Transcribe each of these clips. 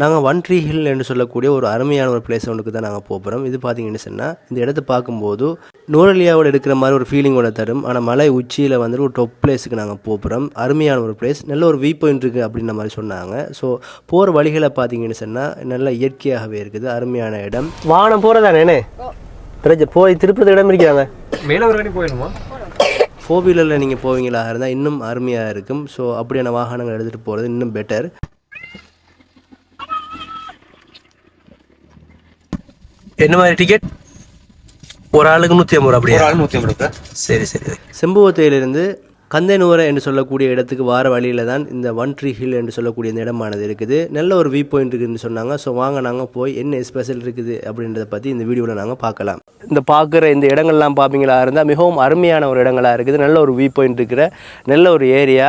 நாங்கள் one tree hill என்று சொல்லக்கூடிய ஒரு அருமையான ஒரு பிளேஸ் ஒன்றுக்கு தான் நாங்கள் போகிறோம் இது பார்த்தீங்கன்னு சொன்னால் இந்த இடத்த பார்க்கும்போது நூரலியாவோட இருக்கிற மாதிரி ஒரு ஃபீலிங்கோட தரும். ஆனால் மலை உச்சியில் வந்துட்டு ஒரு டொப் பிளேஸுக்கு நாங்கள் போகிறோம் அருமையான ஒரு பிளேஸ் நல்ல ஒரு வியூ பாயிண்ட் இருக்குது அப்படின்ற மாதிரி சொன்னாங்க. ஸோ போகிற வழிகளை பார்த்தீங்கன்னு சொன்னால் நல்ல இயற்கையாகவே இருக்குது. அருமையான இடம். வானம் போகிறதானே பிரச்சனை போய் திருப்பதி இடம் இருக்கிறாங்க மேலே ஒரு போயிடுமா ஃபோர் வீலரில் நீங்கள் போவீங்களா இருந்தால் இன்னும் அருமையாக இருக்கும். ஸோ அப்படியான வாகனங்கள் எடுத்துகிட்டு போகிறது இன்னும் பெட்டர் என்ன மாதிரி டிக்கெட் ஒரு ஆளுக்கு நூற்றி ஐம்பது ரூபா அப்படியா? ஆள் நூற்றி ஐம்பது சரி சரி செம்புவத்தையிலிருந்து கந்தனூரை என்று சொல்லக்கூடிய இடத்துக்கு வார வழியில் தான் இந்த ஒன் ட்ரீ ஹில் என்று சொல்லக்கூடிய இந்த இடமானது இருக்குது. நல்ல ஒரு வியூ பாயிண்ட் இருக்குதுன்னு சொன்னாங்க. ஸோ வாங்க நாங்கள் போய் என்ன ஸ்பெஷல் இருக்குது அப்படின்றத பற்றி இந்த வீடியோவில் நாங்கள் பார்க்கலாம். இந்த பார்க்குற இந்த இடங்கள்லாம் பார்ப்பீங்களா இருந்தால் மிகவும் அருமையான ஒரு இடங்களாக இருக்குது. நல்ல ஒரு வியூ பாயிண்ட் இருக்கிற நல்ல ஒரு ஏரியா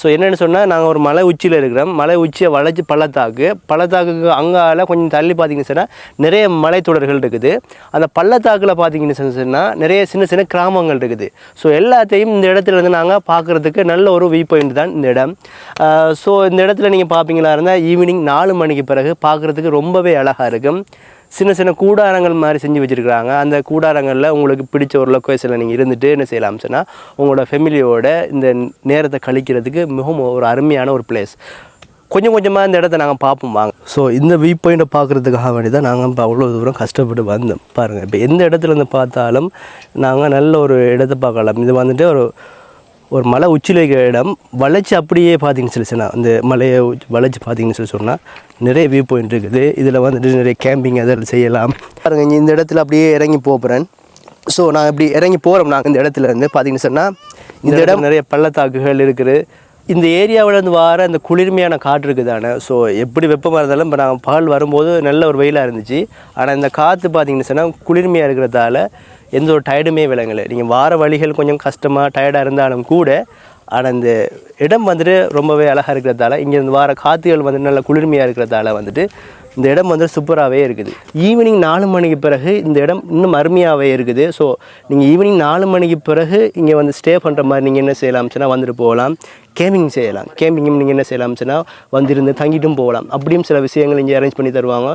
ஸோ என்னென்னு சொன்னால் நாங்கள் ஒரு மலை உச்சியில் இருக்கிறோம். மலை உச்சியை வளைச்சி பள்ளத்தாக்கு. பள்ளத்தாக்குக்கு அங்கால கொஞ்சம் தள்ளி பார்த்தீங்கன்னு சொன்னால் நிறைய மலைத்தொடர்கள் இருக்குது. அந்த பள்ளத்தாக்கில் பார்த்தீங்கன்னு சொன்னால் நிறைய சின்ன சின்ன கிராமங்கள் இருக்குது. ஸோ எல்லாத்தையும் இந்த இடத்துல இருந்து நாங்கள் பார்க்குறதுக்கு நல்ல ஒரு வியூ பாயிண்ட் தான் இந்த இடம். ஸோ இந்த இடத்துல நீங்கள் பார்ப்பீங்களா இருந்தால் ஈவினிங் நாலு மணிக்கு பிறகு பார்க்குறதுக்கு ரொம்பவே அழகாக இருக்கும். சின்ன சின்ன கூடாரங்கள் மாதிரி செஞ்சு வச்சுருக்குறாங்க. அந்த கூடாரங்களில் உங்களுக்கு பிடிச்ச ஒரு லொக்கேஷனில் நீங்கள் இருந்துட்டு என்ன செய்யலாம் சொன்னால் உங்களோட ஃபெமிலியோட இந்த நேரத்தை கழிக்கிறதுக்கு மிகவும் ஒரு அருமையான ஒரு பிளேஸ் கொஞ்சம் கொஞ்சமாக இந்த இடத்த நாங்கள் பார்ப்போம் வாங்க. ஸோ இந்த வியூ பாயிண்ட்டை பார்க்குறதுக்காக வேண்டி தான் நாங்கள் இப்போ அவ்வளோ தூரம் கஷ்டப்பட்டு வந்தோம். பாருங்கள் இப்போ எந்த இடத்துல இருந்து பார்த்தாலும் நாங்கள் நல்ல ஒரு இடத்தை பார்க்கலாம். இது வந்துட்டு ஒரு ஒரு மலை உச்சியில் இருக்கிற இடம் வளைச்சி அப்படியே பார்த்தீங்கன்னு சொல்லி சொன்னால் அந்த மலையை வளைச்சி பார்த்தீங்கன்னு சொல்லி சொன்னால் நிறைய வியூ பாயிண்ட் இருக்குது. இதில் வந்துட்டு நிறைய கேம்பிங் அதெல்லாம் செய்யலாம். பாருங்க இங்க இந்த இடத்துல அப்படியே இறங்கி போகிறேன் ஸோ நான் இப்படி இறங்கி போகிறோம் நாங்கள் இந்த இடத்துல இருந்து பார்த்தீங்கன்னு சொன்னால் இந்த இடம் நிறைய பள்ளத்தாக்குகள் இருக்குது. இந்த ஏரியாவில் இருந்து வர அந்த குளிர்மையான காற்று இருக்குது தானே ஸோ எப்படி வெப்பமாக இருந்தாலும் இப்போ நாங்கள் பகல் வரும்போது நல்ல ஒரு வெயிலாக இருந்துச்சு. ஆனால் இந்த காற்று பார்த்தீங்கன்னு சொன்னால் குளிர்மையாக இருக்கிறதால எந்த ஒரு டயர்டுமே விளங்கலை. நீங்கள் வார வழிகள் கொஞ்சம் கஷ்டமாக டயர்டாக இருந்தாலும் கூட ஆனால் இந்த இடம் வந்துட்டு ரொம்பவே அழகாக இருக்கிறதால இங்கேருந்து வார காற்றுகள் வந்து நல்ல குளிர்மையாக இருக்கிறதால வந்துட்டு இந்த இடம் வந்து சூப்பராகவே இருக்குது. ஈவினிங் நாலு மணிக்கு பிறகு இந்த இடம் இன்னும் அருமையாகவே இருக்குது. ஸோ நீங்கள் ஈவினிங் நாலு மணிக்கு பிறகு இங்கே வந்து ஸ்டே பண்ணுற மாதிரி நீங்கள் என்ன செய்யலாம் சொன்னால் வந்துட்டு போகலாம். கேம்பிங் செய்யலாம். கேம்பிங்கும் நீங்கள் என்ன செய்யலாம் சொன்னால் வந்திருந்து தங்கிட்டும் போகலாம். அப்படியும் சில விஷயங்கள் இங்கே அரேஞ்ச் பண்ணி தருவாங்க.